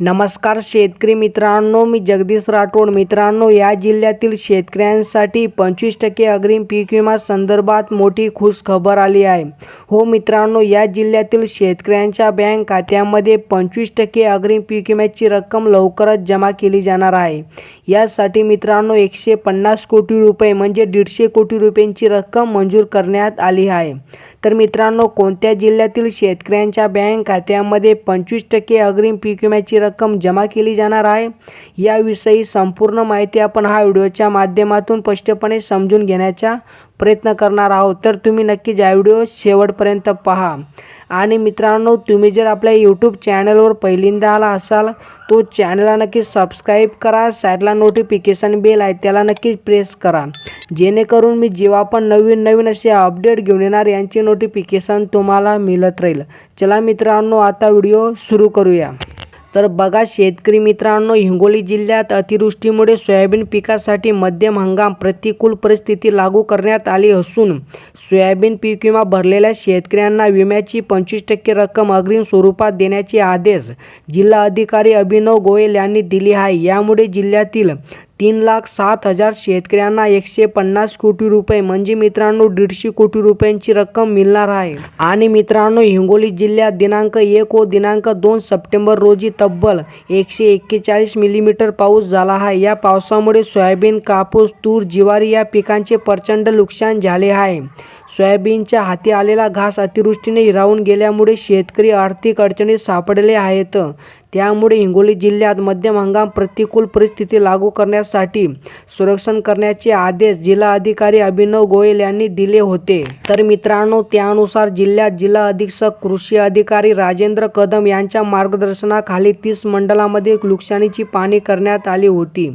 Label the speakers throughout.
Speaker 1: नमस्कार शेतकरी मित्रांनो मी जगदीश राठोड. मित्रांनो या जिल्ह्यातील शेतकऱ्यांसाठी पंचवीस टक्के अग्रिम पीक विमा संदर्भात मोठी खुश खबर आली आहे. हो मित्रांनो या जिल्ह्यातील शेतकऱ्यांच्या बँक खात्यामध्ये पंचवीस टक्के अग्रिम पीक विम्याची रक्कम लवकरच जमा केली जाणार आहे. यासाठी मित्रांनो एकशे पन्नास कोटी रुपये म्हणजे दीडशे कोटी रुपयांची रक्कम मंजूर करण्यात आली आहे. तर मित्रांनो कोणत्या जिल्ह्यातील शेतकऱ्यांच्या बँक खात्यामध्ये पंचवीस टक्के अग्रिम पीक विम्याची रक्कम जमा केली जाणार आहे? याविषयी संपूर्ण माहिती आपण हा व्हिडिओच्या माध्यमातून स्पष्टपणे समजून घेण्याचा प्रयत्न करणार आहोत. तर तुम्ही नक्कीच हा व्हिडिओ शेवटपर्यंत पहा. आणि मित्रांनो तुम्ही जर आपल्या यूट्यूब चॅनलवर पहिल्यांदा आला असाल तो चॅनलला नक्की सबस्क्राईब करा. साईडला नोटिफिकेशन बेल आहे त्याला नक्कीच प्रेस करा. जेणेकरून मी जेव्हा पण नवीन नवीन असे अपडेट घेऊन येणार यांची नोटिफिकेशन तुम्हाला मिळत राहील. चला मित्रांनो आता व्हिडिओ सुरू करूया. तर बघा शेतकरी मित्रांनो हिंगोली जिल्ह्यात अतिवृष्टीमुळे सोयाबीन पिकासाठी मध्यम हंगाम प्रतिकूल परिस्थिती लागू करण्यात आली असून सोयाबीन पीक विमा भरलेल्या शेतकऱ्यांना विम्याची पंचवीस टक्के रक्कम अग्रिम स्वरूपात देण्याचे आदेश जिल्हा अधिकारी अभिनव गोयल यांनी दिले आहे. यामुळे जिल्ह्यातील तीन लाख सात हजार शेतकऱ्यांना एकशे पन्नास कोटी रुपये. म्हणजे मित्रांनो दीडशे कोटी रुपयांची रक्कम मिळणार आहे. आणि मित्रांनो हिंगोली जिल्ह्यात दिनांक एक व दिनांक दोन सप्टेंबर रोजी तब्बल एकशे एक्केचाळीस मिलीमीटर पाऊस झाला आहे. या पावसामुळे सोयाबीन कापूस तूर ज्वारी या पिकांचे प्रचंड नुकसान झाले आहे. सोयाबीनच्या हाती आलेला घास अतिवृष्टीने हिरावून गेल्यामुळे शेतकरी आर्थिक अडचणीत सापडले आहेत. त्यामुळे हिंगोली जिल्ह्यात मध्यम हंगाम प्रतिकूल परिस्थिती लागू करण्यासाठी संरक्षण करण्याचे आदेश जिल्हा अधिकारी अभिनव गोयल यांनी दिले होते. तर मित्रांनो त्यानुसार जिल्ह्यात जिल्हा अधीक्षक कृषी अधिकारी राजेंद्र कदम यांच्या मार्गदर्शनाखाली तीस मंडळामध्ये नुकसानीची पाणी करण्यात आली होती.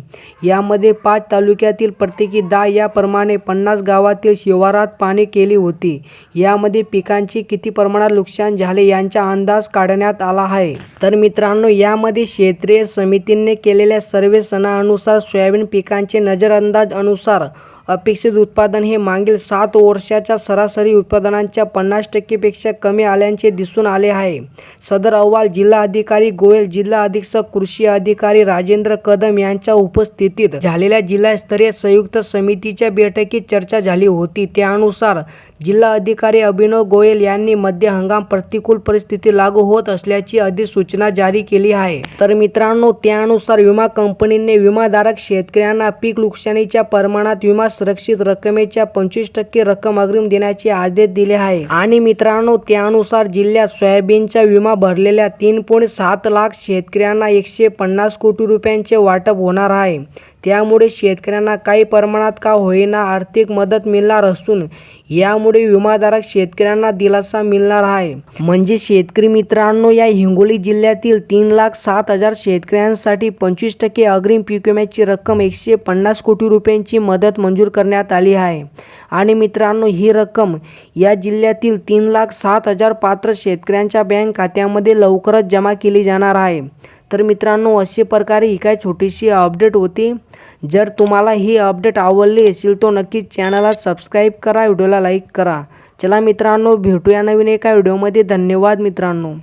Speaker 1: यामध्ये पाच तालुक्यातील प्रत्येकी दहा याप्रमाणे पन्नास गावातील शिवारात पाणी केली होती. यामध्ये पिकांचे किती प्रमाणात नुकसान झाले यांचा अंदाज काढण्यात आला आहे. तर मित्रांनो यामध्ये क्षेत्रीय समितीने केलेल्या सर्वेक्षणानुसार सोयाबीन पिकांचे नजरअंदाज अनुसार अपेक्षित उत्पादन हे मागील सात वर्षाच्या सरासरी उत्पादनांच्या पन्नास टक्केपेक्षा कमी आल्याचे दिसून आले आहे. सदर अहवाल जिल्हा अधिकारी गोयल जिल्हा अधीक्षक कृषी अधिकारी राजेंद्र कदम यांच्या उपस्थितीत झालेल्या जिल्हास्तरीय संयुक्त समितीच्या बैठकीत चर्चा झाली होती. त्यानुसार जिल्हा अधिकारी अभिनव गोयल यांनी मध्य हंगाम प्रतिकूल परिस्थिती लागू होत असल्याची अधिसूचना जारी केली आहे. तर मित्रांनो त्यानुसार विमा कंपनीने विमाधारक शेतकऱ्यांना पीक नुकसानीच्या प्रमाणात विमा सुरक्षित रकमेच्या पंचवीस टक्के रक्कम अग्रिम देण्याचे आदेश दिले आहे. आणि मित्रांनो त्यानुसार जिल्ह्यात सोयाबीनचा विमा भरलेल्या तीन पॉईंट सात लाख शेतकऱ्यांना एकशे पन्नास कोटी रुपयांचे वाटप होणार आहे. त्यामुळे शेतकऱ्यांना काही प्रमाणात का होईना आर्थिक मदत मिळणार असून यामुळे विमाधारक शेतकऱ्यांना दिलासा मिळणार आहे. म्हणजे शेतकरी मित्रांनो या हिंगोली जिल्ह्यातील तीन लाख सात हजार शेतकऱ्यांसाठी पंचवीस टक्के अग्रिम पीक विम्याची रक्कम एकशे पन्नास कोटी रुपयांची मदत मंजूर करण्यात आली आहे. आणि मित्रांनो ही रक्कम या जिल्ह्यातील तीन लाख सात हजार पात्र शेतकऱ्यांच्या बँक खात्यामध्ये लवकरच जमा केली जाणार आहे. तर मित्रांनो अशा प्रकारे ही काय छोटीशी अपडेट होती. जर तुम्हाला ही अपडेट आवडली असेल तो नक्कीच चॅनलला सबस्क्राईब करा व्हिडिओला लाईक करा. चला मित्रांनो भेटूया नवीन एका व्हिडिओमध्ये. धन्यवाद मित्रांनो.